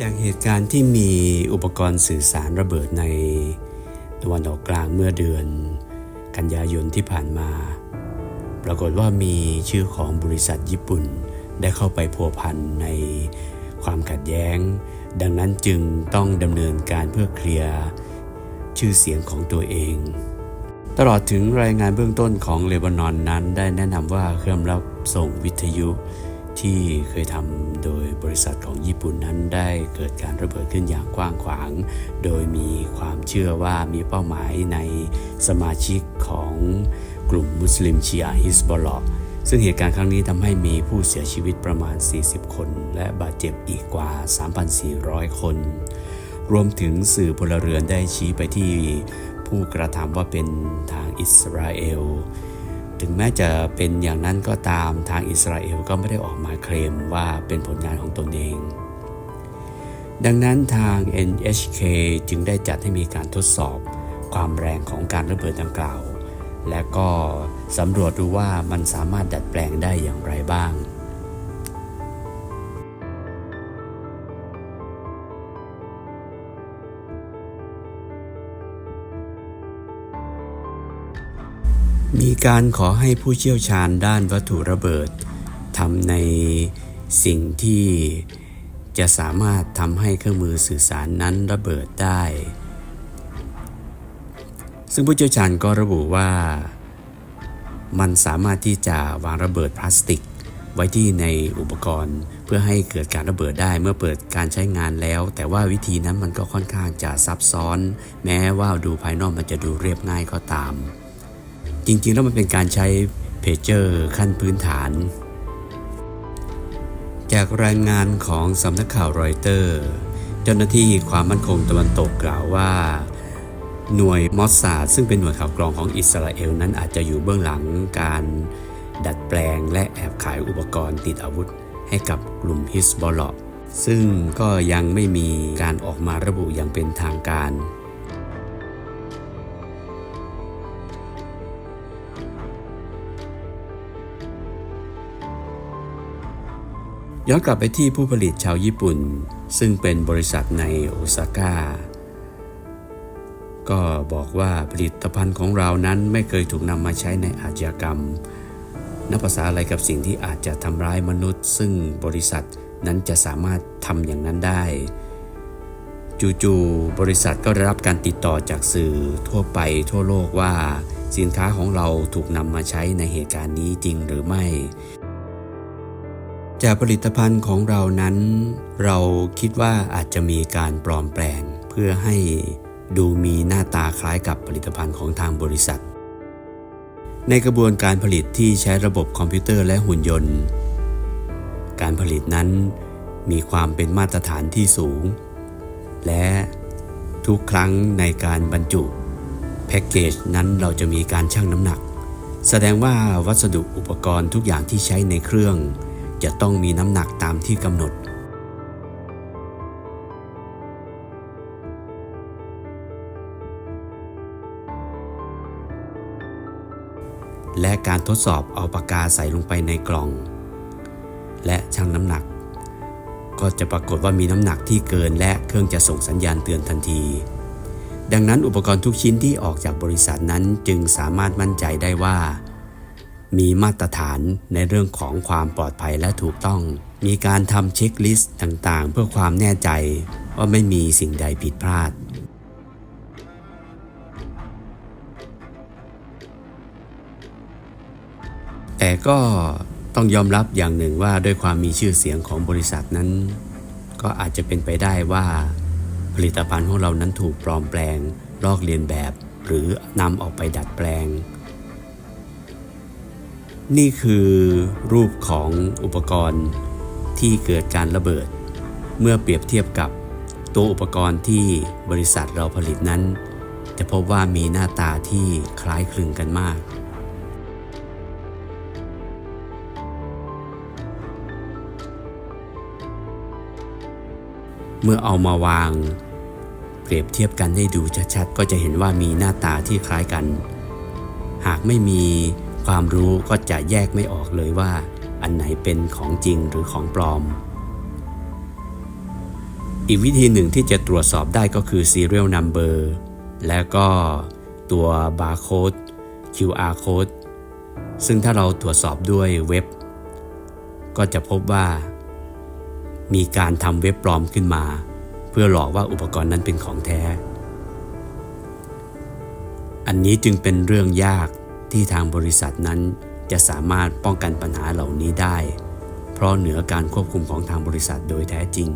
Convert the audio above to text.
จากเหตุการณ์ที่มีอุปกรณ์สื่อสารระเบิดในตะวันออกกลางเมื่อเดือน กันยายนที่ผ่านมา ปรากฏว่ามีชื่อของบริษัทญี่ปุ่นได้เข้าไปพัวพันในความขัดแย้ง ดังนั้นจึงต้องดำเนินการเพื่อเคลียร์ชื่อเสียงของตัวเอง ตลอดถึงรายงานเบื้องต้นของเลบานอนนั้นได้แนะนำว่าเครื่องรับส่งวิทยุ ที่เคยทำโดยบริษัทของญี่ปุ่นนั้นได้เกิดการระเบิดขึ้นอย่างกว้างขวาง โดยมีความเชื่อว่ามีเป้าหมายในสมาชิกของกลุ่มมุสลิมชีอะฮิสบอลลซึ่งเหตุการณ์ครั้งนี้ทำให้มีผู้เสียชีวิตประมาณ 40 คน และบาดเจ็บอีกกว่า 3,400 คน รวมถึงสื่อพลเรือนได้ชี้ไปที่ผู้กระทำว่าเป็นทางอิสราเอล ถึงแม้จะเป็นอย่างนั้นก็ตามทางอิสราเอลก็ไม่ได้ออกมาเคลมว่าเป็นผลงานของตนเอง ดังนั้นทาง NHK จึงได้จัดให้มีการทดสอบความแรงของการระเบิดดังกล่าว และก็สำรวจดูว่ามันสามารถดัดแปลงได้อย่างไรบ้าง มีการขอให้ผู้เชี่ยวชาญด้านวัตถุระเบิดทำในสิ่งที่จะสามารถทำให้เครื่องมือสื่อสารนั้นระเบิดได้ ซึ่งผู้เชี่ยวชาญก็ระบุว่า มันสามารถที่จะวางระเบิดพลาสติก ไว้ที่ในอุปกรณ์ เพื่อให้เกิดการระเบิดได้เมื่อเปิดการใช้งานแล้ว แต่ว่าวิธีนั้นมันก็ค่อนข้างจะซับซ้อน แม้ว่าดูภายนอกมันจะดูเรียบง่ายก็ตาม จริงๆ แล้วมันเป็นการใช้เพจเจอร์ขั้นพื้นฐาน จากรายงานของสำนักข่าวรอยเตอร์ เจ้าหน้าที่ความมั่นคงตะวันตกกล่าวว่า หน่วยมอสซาดซึ่งเป็นหน่วยข่าวกรองของอิสราเอลนั้นอาจจะอยู่เบื้องหลังการดัดแปลงและแอบขายอุปกรณ์ติดอาวุธ ให้กับกลุ่มฮิสบอลเลาะห์ซึ่งก็ยังไม่มีการออกมาระบุอย่างเป็นทางการ ย้อนกลับไปที่ผู้ผลิตชาวญี่ปุ่น ซึ่งเป็นบริษัทในโอซาก้า ก็บอกว่าผลิตภัณฑ์ของเรานั้นไม่เคยถูกนำมาใช้ในอาชญากรรม นับภาษาอะไรกับสิ่งที่อาจจะทำร้ายมนุษย์ ซึ่งบริษัทนั้นจะสามารถทำอย่างนั้นได้ จู่ๆบริษัทก็ได้รับการติดต่อจากสื่อทั่วไปทั่วโลกว่า สินค้าของเราถูกนำมาใช้ในเหตุการณ์นี้จริงหรือไม่ จากผลิตภัณฑ์ของเรานั้น เราคิดว่าอาจจะมีการปลอมแปลง เพื่อให้ดูมีหน้าตาคล้ายกับผลิตภัณฑ์ของทางบริษัท ในกระบวนการผลิตที่ใช้ระบบคอมพิวเตอร์และหุ่นยนต์ การผลิตนั้นมีความเป็นมาตรฐานที่สูง และทุกครั้งในการบรรจุแพ็กเกจนั้นเราจะมีการชั่งน้ำหนัก แสดงว่าวัสดุอุปกรณ์ทุกอย่างที่ใช้ในเครื่อง จะต้องมีน้ำหนักตามที่กำหนด และการทดสอบเอาปากกาใส่ลงไปในกล่อง และชั่งน้ำหนัก ก็จะปรากฏว่ามีน้ำหนักที่เกินและเครื่องจะส่งสัญญาณเตือนทันที ดังนั้นอุปกรณ์ทุกชิ้นที่ออกจากบริษัทนั้นจึงสามารถมั่นใจได้ว่า มีมาตรฐานในเรื่องของความปลอดภัยและถูกต้อง มีการทำเช็คลิสต์ต่างๆ เพื่อความแน่ใจว่าไม่มีสิ่งใดผิดพลาด แต่ก็ต้องยอมรับอย่างหนึ่งว่าด้วยความมีชื่อเสียงของบริษัทนั้น ก็อาจจะเป็นไปได้ว่า ผลิตภัณฑ์ของเรานั้นถูกปลอมแปลง ลอกเลียนแบบ หรือนำออกไปดัดแปลง นี่คือรูปของอุปกรณ์ที่เกิดการระเบิด เมื่อเปรียบเทียบกับตัวอุปกรณ์ที่บริษัทเราผลิตนั้น จะพบว่ามีหน้าตาที่คล้ายคลึงกันมาก เมื่อเอามาวาง เปรียบเทียบกันให้ดูชัดๆ ก็จะเห็นว่ามีหน้าตาที่คล้ายกัน หากไม่มี ความรู้ก็จะแยกไม่ออกเลยว่า อันไหนเป็นของจริงหรือของปลอม อีกวิธีหนึ่งที่จะตรวจสอบได้ก็คือ serial number และก็ตัว barcode QR code ซึ่งถ้าเราตรวจสอบด้วยเว็บ ก็จะพบว่า มีการทำเว็บปลอมขึ้นมา เพื่อหลอกว่าอุปกรณ์นั้นเป็นของแท้ อันนี้จึงเป็นเรื่องยาก ที่ทางบริษัทนั้นจะสามารถป้องกันปัญหาเหล่านี้ได้ เพราะเหนือการควบคุมของทางบริษัทโดยแท้จริง